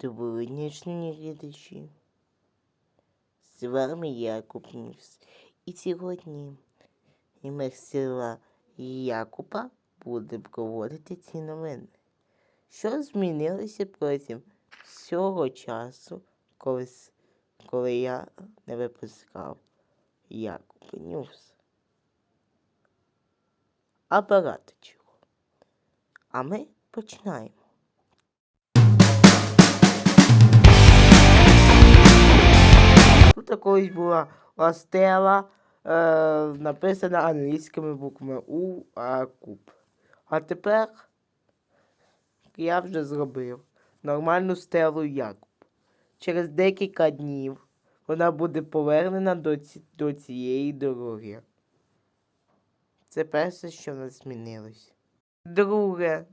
Доброго глядачі. З вами Якуб Ньюс. І сьогодні ми з села Якуба буде проводити ці новини. Що змінилося протягом всього часу, коли, коли я не випускав Якуб Ньюс? А багато чого. А ми починаємо. Колись була ластела, е, написана англійськими буквами У, А, Куб. А тепер я вже зробив нормальну стелу Якуб. Через декілька днів вона буде повернена до, ці, до цієї дороги. Це перше, що в нас змінилось. Друге.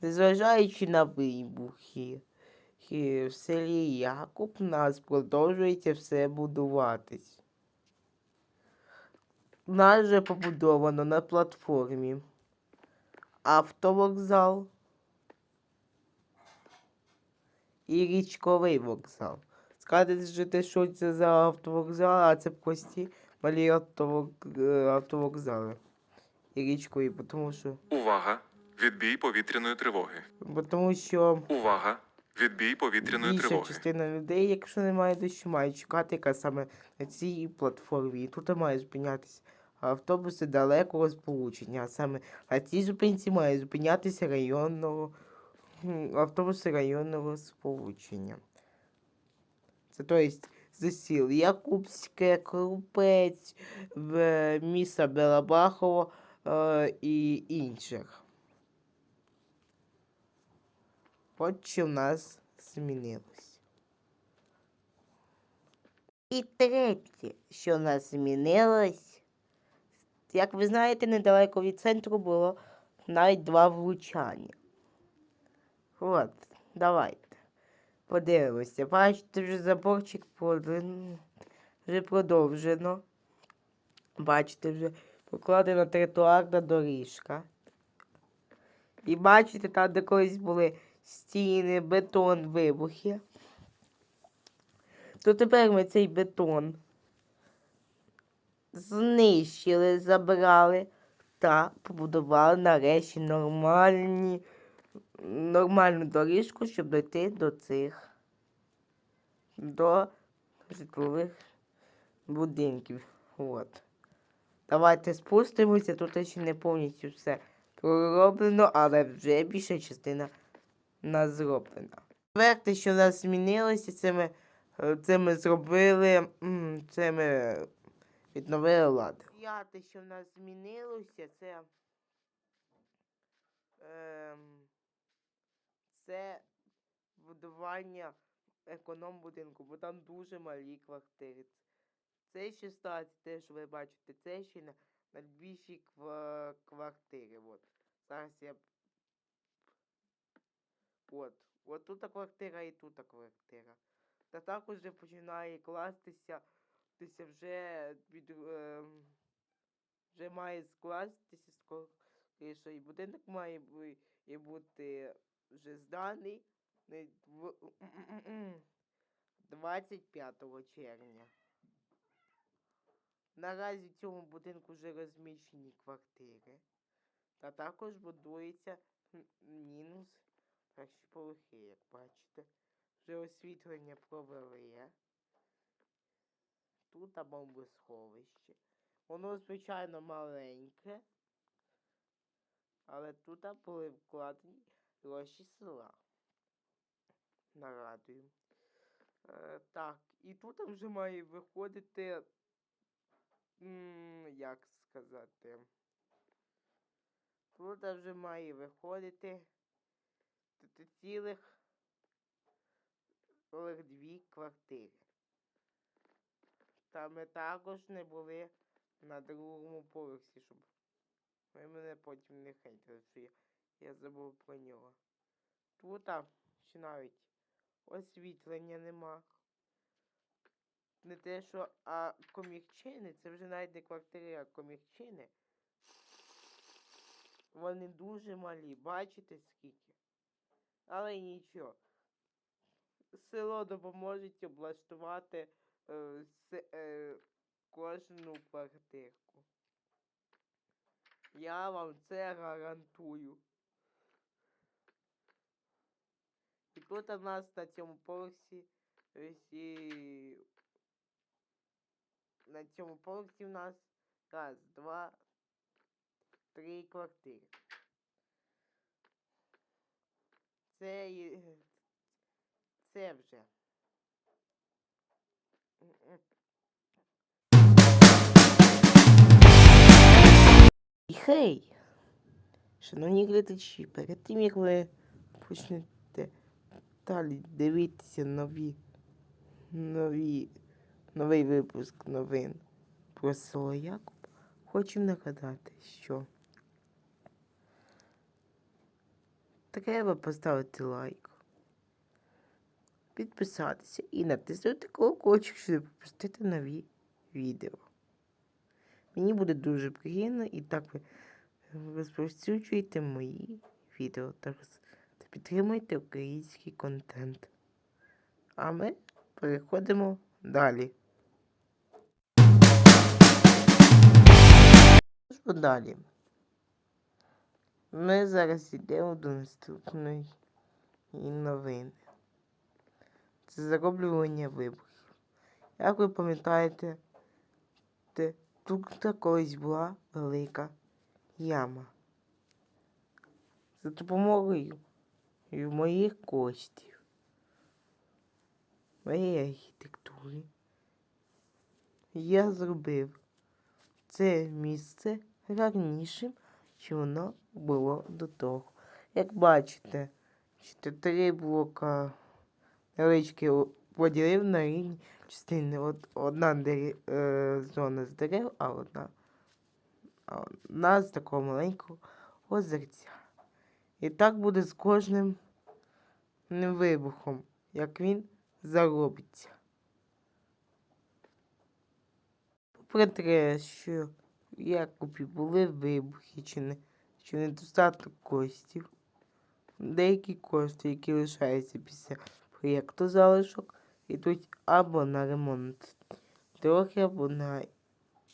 Незважаючи на вибухи, і в селі Якуб нас продовжується все будуватись. Нас вже побудовано на платформі автовокзал і річковий вокзал. Скажете, що це за автовокзал, а це прості малі е, автовокзали. І річкові, тому що, Увага! Відбій повітряної тривоги. тому що Увага! Відбій повітряної більша тривоги. частина людей, якщо немає дощу, має чекати, яка саме на цій платформі. І тут має зупинятися автобуси далекого сполучення. А саме на цій зупинці має зупинятися районного автобуси районного сполучення. Це то есть з Якубське, Крупець, в міста Белабахово е, і інших. От що в нас змінилось. І третє, що в нас змінилось, як ви знаєте, недалеко від центру було навіть два влучання. От, давайте. Подивимося. Бачите, вже заборчик вже продовжено. Бачите, вже покладена тротуарна доріжка. І бачите, там, де колись були стіни, бетон, вибухи. То тепер ми цей бетон знищили, забрали та побудували нарешті нормальні, нормальну доріжку, щоб дойти до цих до житлових будинків. От. Давайте спустимося, тут ще не повністю все пророблено, але вже більша частина нас зроблена. Четверте, що в нас змінилося, це ми, е, це ми зробили, це ми відновили лади. П'яте, що в нас змінилося, це, ем, це будування економ-будинку, бо там дуже малі квартири. Це 16, те, що ви бачите, це ще на найбільші ква- квартири. От. Зараз я. От. От тут квартира і тут квартира. Та також вже починає кластися, тися вже від, ем, вже має скластися скоріше, і будинок має і бути вже зданий 25 червня. Наразі в цьому будинку вже розміщені квартири. Та також будується мінус перші поверхи, як бачите. Вже освітлення провели. Тут бомбосховище. Воно, звичайно, маленьке. Але тут були вкладені гроші села. Нарадую. Е, так, і тут вже має виходити. м, Як сказати? Тут вже має виходити цілих цілих дві квартири. Та ми також не були на другому поверсі, щоб ви мене потім не хейтили, що я, я забув про нього. Тут а, ще навіть освітлення нема. Не те, що а комірчини, це вже навіть не квартири, а комірчини. Вони дуже малі. Бачите скільки? Але нічого. Село допоможуть облаштувати е, е, кожну квартирку. Я вам це гарантую. І тут у нас на цьому поверсі всі. На цьому поверсі в нас раз, два, три квартири. Це, є- це вже. І Хей! Шановні глядачі, перед тим як ви почнете далі дивитися нові, нові, новий випуск новин про село Якуб, хочу нагадати, що треба поставити лайк, підписатися і натиснути колокольчик, щоб пропустити нові відео. Мені буде дуже приємно і так ви розповсюджуєте мої відео та, підтримуєте український контент. А ми переходимо далі. Далі? Ми зараз йдемо до наступної новини. Це зароблювання виборів. Як ви пам'ятаєте, тут колись була велика яма. За допомогою моїх коштів, моєї архітектури я зробив це місце гарнішим, що воно було до того. Як бачите, що три блока невеличкі поділив на рівні частини. От, одна дерев, е, зона з дерев, а одна, а одна з такого маленького озерця. І так буде з кожним вибухом, як він заробиться. Попри те, що Якубі були вибухи, чи не, чи недостаток коштів, деякі кошти, які лишаються після проєкту залишок, йдуть або на ремонт дороги, або на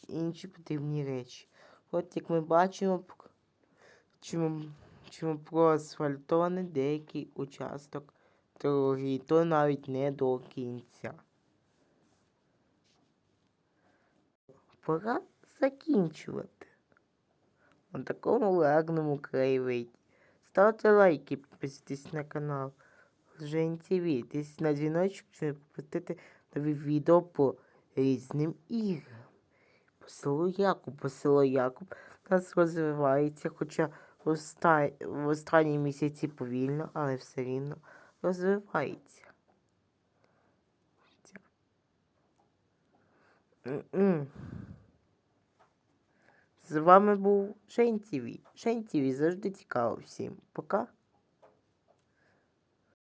інші потрібні речі. От як ми бачимо, чому, чому проасфальтований деякий участок дороги, і то навіть не до кінця. Пора закінчувати. На такому гарному краєвиді. Ставте лайки, підписуйтесь на канал Жень ТВ. Тисніть на дзвіночок, щоб не пропустити нові відео по різним іграм. По селу Якуб, по селу Якуб нас розвивається, хоча в, оста... в останні місяці повільно, але все рівно розвивається. Ця. З вами був Шень ТВ. Шень ТВ завжди цікаво всім. Пока.